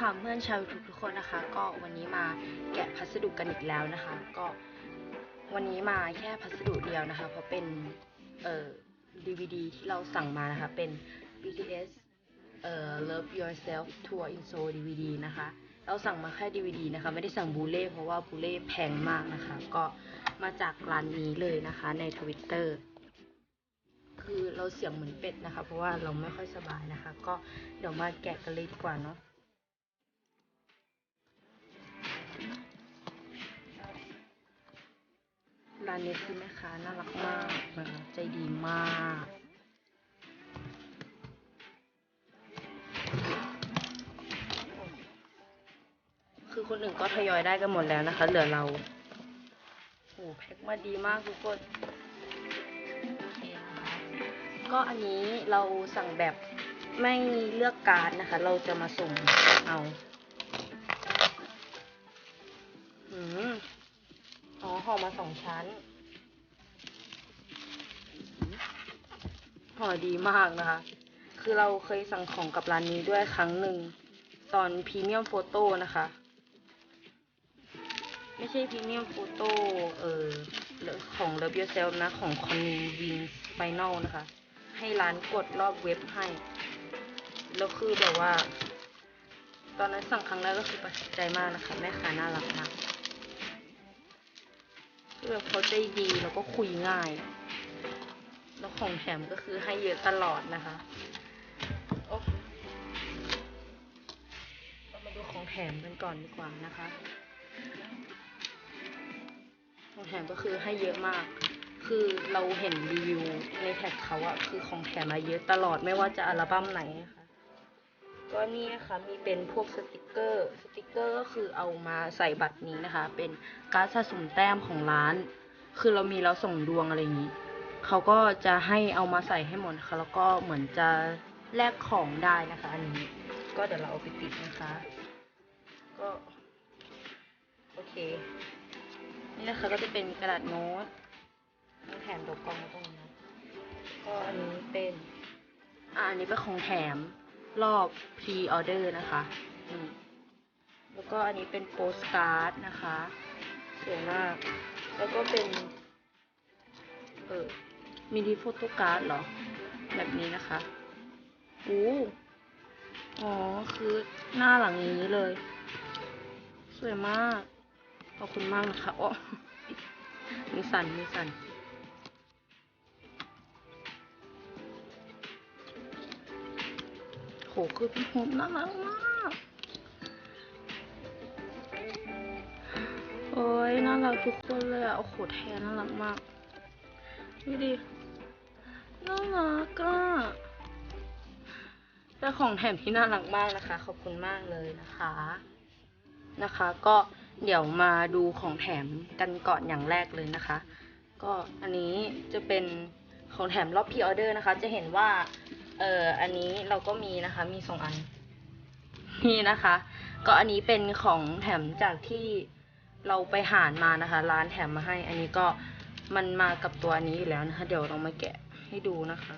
ค่ะเพื่อนชาวทุกทุกคนนะคะ ก็วันนี้มาแกะพัสดุกันอีกแล้วนะคะ ก็วันนี้มาแค่พัสดุเดียวนะคะ เพราะเป็นเอ่อ DVD ที่เราสั่งมานะคะ เป็น BTS เอ่อ Love Yourself Tour in Seoul DVD นะคะ เราสั่งมาแค่ DVD นะคะ ไม่ได้สั่งบูเล่เพราะว่าบูเล่แพงมากนะคะ ก็มาจากร้านนี้เลยนะคะใน Twitter คือเราเสียงเหมือนเป็ดนะคะ เพราะว่าเราไม่ค่อยสบายนะคะ ก็เดี๋ยวมาแกะกันเลยดีกว่าเนาะ ร้านนี้คือแม่ค้าน่ารักมากใจดีมากคือคนอื่นก็ทยอยได้กันหมดแล้วนะคะ เหลือเรา โอ้แพ็คมาดีมากทุกคน ก็อันนี้เราสั่งแบบไม่เลือกการดนะคะ เราจะมาส่งเอา ห่อมาสองชั้น ห่อดีมากนะคะ คือเราเคยสั่งของกับร้านนี้ด้วยครั้งหนึ่ง ตอนพรีเมียมโฟโต้นะคะ ไม่ใช่พรีเมียมโฟโต้เออของ Love Yourself นะ ของคอนวินไฟนอลนะคะ ให้ร้านกดรอบเว็บให้ แล้วคือแบบว่า ตอนนั้นสั่งครั้งแรกก็คือประทับใจมากนะคะ แม่ค้าน่ารักมาก แบบเขาใจดีแล้วก็คุยง่าย แล้วของแถมก็คือให้เยอะตลอดนะคะโอ้เรามาดูของแถมกันก่อนดีกว่านะคะ ของแถมก็คือให้เยอะมาก คือเราเห็นรีวิวในแท็กเขาอะคือของแถมมาเยอะตลอดไม่ว่าจะอัลบั้มไหนนะคะ ก็นี่นะคะมีเป็นพวกสติกเกอร์ สติกเกอร์ก็คือเอามาใส่บัตรนี้นะคะ เป็นการ์ดสะสมแต้มของร้าน คือเรามีแล้วส่งดวงอะไรอย่างนี้ เขาก็จะให้เอามาใส่ให้หมดนะคะแล้วก็เหมือนจะแลกของได้นะคะ อันนี้ ก็เดี๋ยวเราเอาไปติดนะคะ ก็ โอเค นี่นะคะก็จะเป็นกระดาษโน้ตมีแถมตัวกรองตรงนี้ก็อันนี้เป็น อ่าอันนี้เป็นของแถม รอบพรีออเดอร์นะคะแล้วก็อันนี้เป็นโปสการ์ดนะคะสวยมาก แล้วก็เป็น เออมินิโฟโต้การ์ดเหรอ แบบนี้นะคะอู้อ๋อ คือหน้าหลังอย่างนี้เลย สวยมาก ขอบคุณมากนะคะโอ้มีสันมีสั่น โหคือพี่โฮมน่ารักมากโอ้ยน่ารักทุกคนเลยอะโอ้โหแทนน่ารักมากดูดิน่ารักอะเป็นของแถมที่น่ารักมากนะคะ ขอบคุณมากเลยนะคะนะคะ ก็เดี๋ยวมาดูของแถมกันก่อนอย่างแรกเลยนะคะ ก็อันนี้จะเป็นของแถมรอบพีออเดอร์นะคะ จะเห็นว่า เอ่ออันนี้เราก็มีนะคะมีสองอันนี่นะคะ ก็อันนี้เป็นของแถมจากที่เราไปหารมานะคะ ร้านแถมมาให้ อันนี้ก็มันมากับตัวนี้อยู่แล้วนะคะ เดี๋ยวเรามาแกะให้ดูนะคะ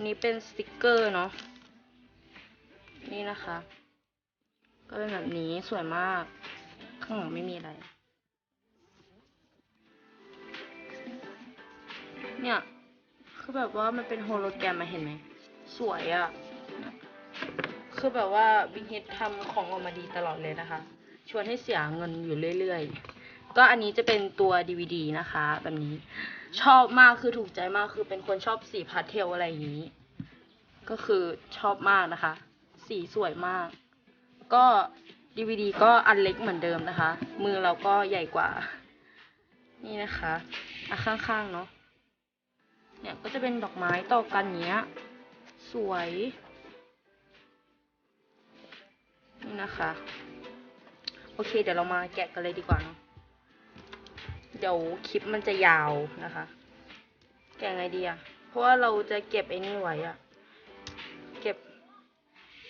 นนี้เป็นสติกเกอร์เนาะนี่นะคะ ก็เป็นแบบนี้สวยมาก ข้างหลังไม่มีอะไร เนี่ยคือแบบว่ามันเป็นโฮโลแกรมมาเห็นไหม สวยอะ่ะ คือแบบว่าบิ๊กเฮดทำของออกมาดีตลอดเลยนะคะ ชวนให้เสียเงินอยู่เรื่อยๆ ก็อันนี้จะเป็นตัว DVD นะคะ แบบนี้ ชอบมากคือถูกใจมากคือเป็นคนชอบสีพาสเทลอะไรอย่างนี้ ก็คือชอบมากนะคะ สีสวยมาก ก็ DVD ก็อันเล็กเหมือนเดิมนะคะ มือเราก็ใหญ่กว่า นี่นะคะอะข้างๆเนาะ เนี่ยก็จะเป็นดอกไม้ต่อกันอย่างเงี้ย สวย นี่นะคะ โอเค เดี๋ยวเรามาแกะกันเลยดีกว่าเนอะเดี๋ยวคลิปมันจะยาวนะคะ แกะไงดีอะเพราะว่าเราจะเก็บไอ้นี่ไว้อะเก็บ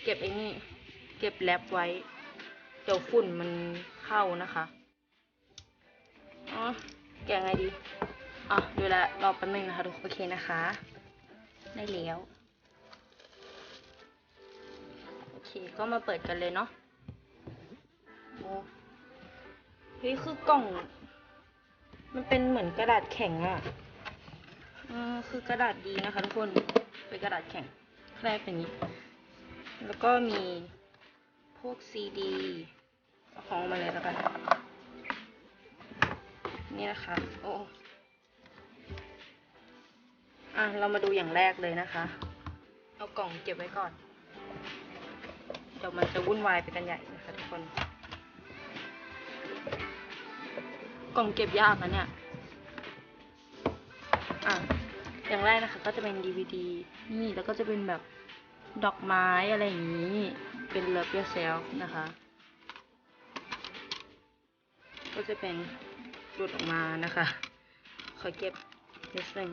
เก็บไอ้นี่ เก็บแรปไว้ เดี๋ยวฝุ่นมันเข้านะคะ อ๋อ แกะไงดี อะดูแลรอแป๊บนึงนะคะทุกคนโอเคนะคะ ได้แล้ว โอเค ก็มาเปิดกันเลยเนาะโอ้เฮ้ยคือกล่อง มันเป็นเหมือนกระดาษแข็งอะเออคือกระดาษดีนะคะทุกคน เป็นกระดาษแข็งแครบอย่างนี้ แล้วก็มีพวกซีดีของมาเลยแล้วกัน นี่นะคะ โอ้ อะ เรามาดูอย่างแรกเลยนะคะ เอากล่องเก็บไว้ก่อน เดี๋ยวมันจะวุ่นวายไปกันใหญ่นะคะทุกคน กล่องเก็บยากนะเนี่ย อะ อย่างแรกนะคะ ก็จะเป็น DVD นี่แล้วก็จะเป็นแบบดอกไม้อะไรอย่างนี้ เป็น Love Yourself นะคะ ก็จะเป็นหลุดออกมานะคะ ขอเก็บนิดนึง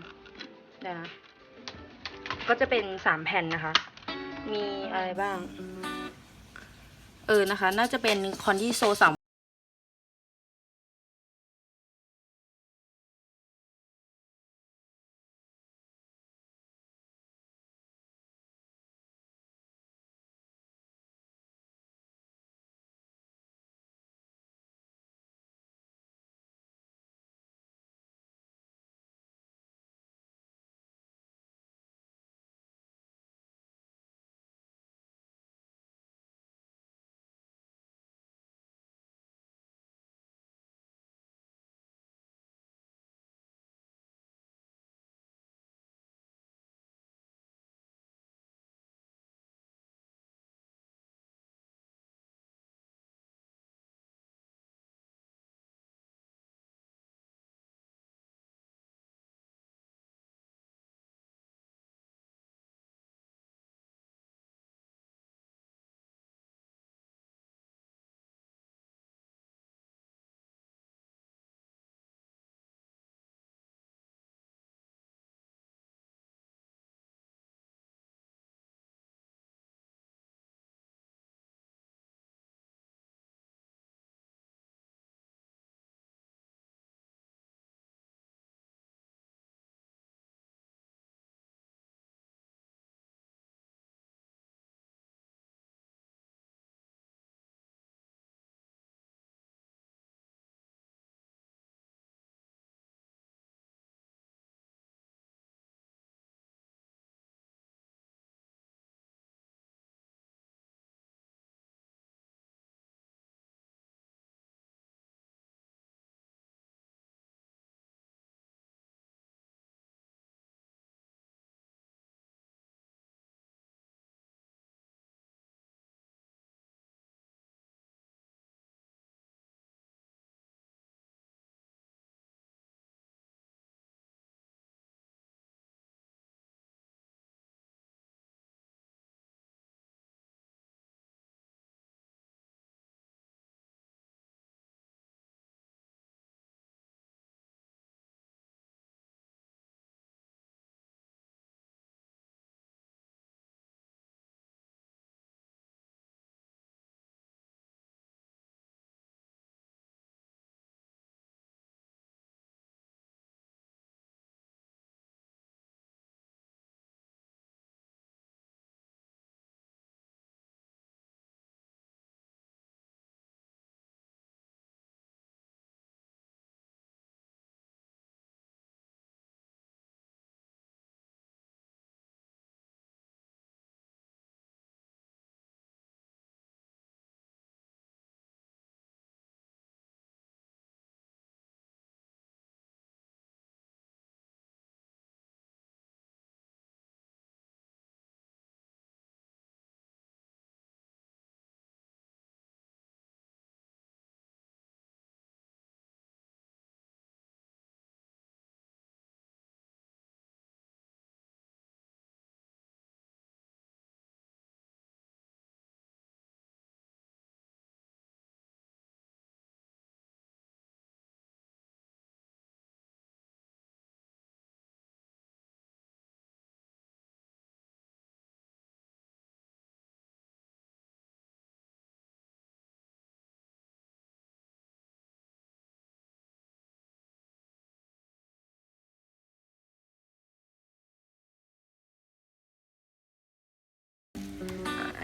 นะก็จะเป็นสามแผ่นนะคะ มีอะไรบ้าง เออนะคะ น่าจะเป็นคอนดิโซสาม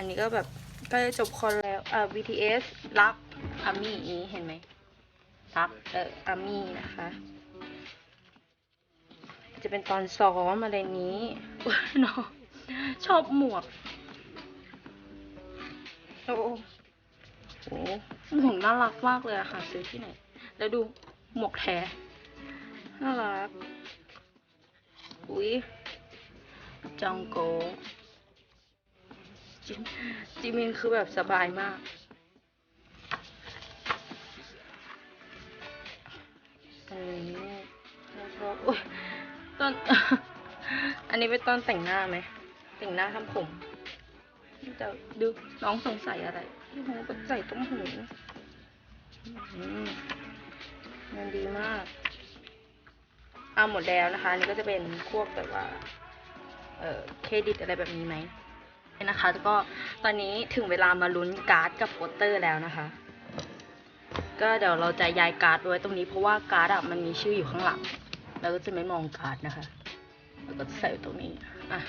นนี้ก็แบบใกล้จะจบคอนแล้วอ่า BTS รักอามี่เห็นไหมรักเอออามี่นะคะ จะเป็นตอนซ้อมอะไรนี้เนาะชอบหมวก โอ้โหหมวกน่ารักมากเลยอะค่ะ ซื้อที่ไหน แล้วดูหมวกแท้น่ารัก อุ๊ยจองโก จิมจิมินคือแบบสบายมากอันนี้แล้วก็โอ้ยตอนอันนี้เป็นตอนแต่งหน้าไหม แต่งหน้าทำผมแต่ดูน้องสงสัยอะไรที่หูก็ใส่ต้มหูมันดีมาก เอาหมดแล้วนะคะนนี้ก็จะเป็นพวกแบบว่า เอ่อเครดิตอะไรแบบนี้ไหม นะคะแล้วก็ตอนนี้ถึงเวลามาลุ้นการ์ดกับโปสเตอร์แล้วนะคะ ก็เดี๋ยวเราจะย้ายการ์ดไว้ตรงนี้เพราะว่าการ์ดอะมันมีชื่ออยู่ข้างหลังเราก็จะไม่มองการ์ดนะคะแล้วก็จะใส่ตรงนี้อะ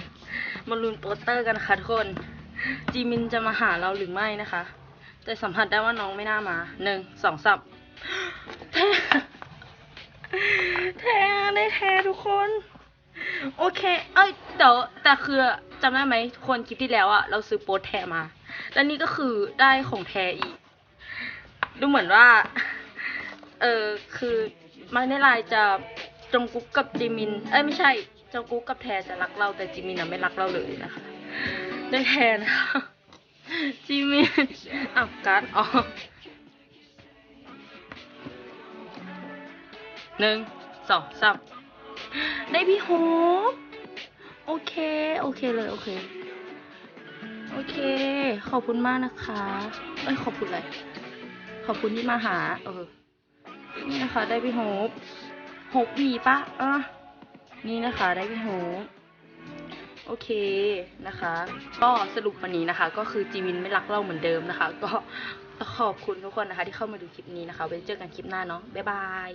มาลุ้นโปสเตอร์กันค่ะทุกคนจีมินจะมาหาเราหรือไม่นะคะ แต่สัมผัสได้ว่าน้องไม่น่ามาหนึ่งสองสับแท้แท้ได้แท้ทุกคน โอเค เอ้ยเดี๋ยวแต่คือ จำได้ไหมคนคลิปที่แล้วอะเราซื้อโปสแทมา แล้วนี่ก็คือได้ของแท้อีก ดูเหมือนว่า เออคือมาในไลน์จะจงกุ๊กกับจิมิน เอ้ยไม่ใช่จงกุ๊กกับแทจะรักเราแต่จิมินอะไม่รักเราเลยนะคะได้แทนะคะจิมินอ้าวการ์ดอ๋อหนึ่งสองสามได้พี่โฮป โอเค โอเคเลย โอเค โอเค ขอบคุณมากนะคะ เอ้ย ขอบคุณอะไรขอบคุณที่มาหา เออ นี่นะคะ ได้พี่โฮปโฮปวีปะอะนี่นะคะ ได้พี่โฮปโอเคนะคะ ก็สรุปวันนี้นะคะ ก็คือจีมินไม่รักเราเหมือนเดิมนะคะ ก็ขอบคุณทุกคนนะคะ ที่เข้ามาดูคลิปนี้นะคะไว้เจอกันคลิปหน้าเนาะบ๊ายบาย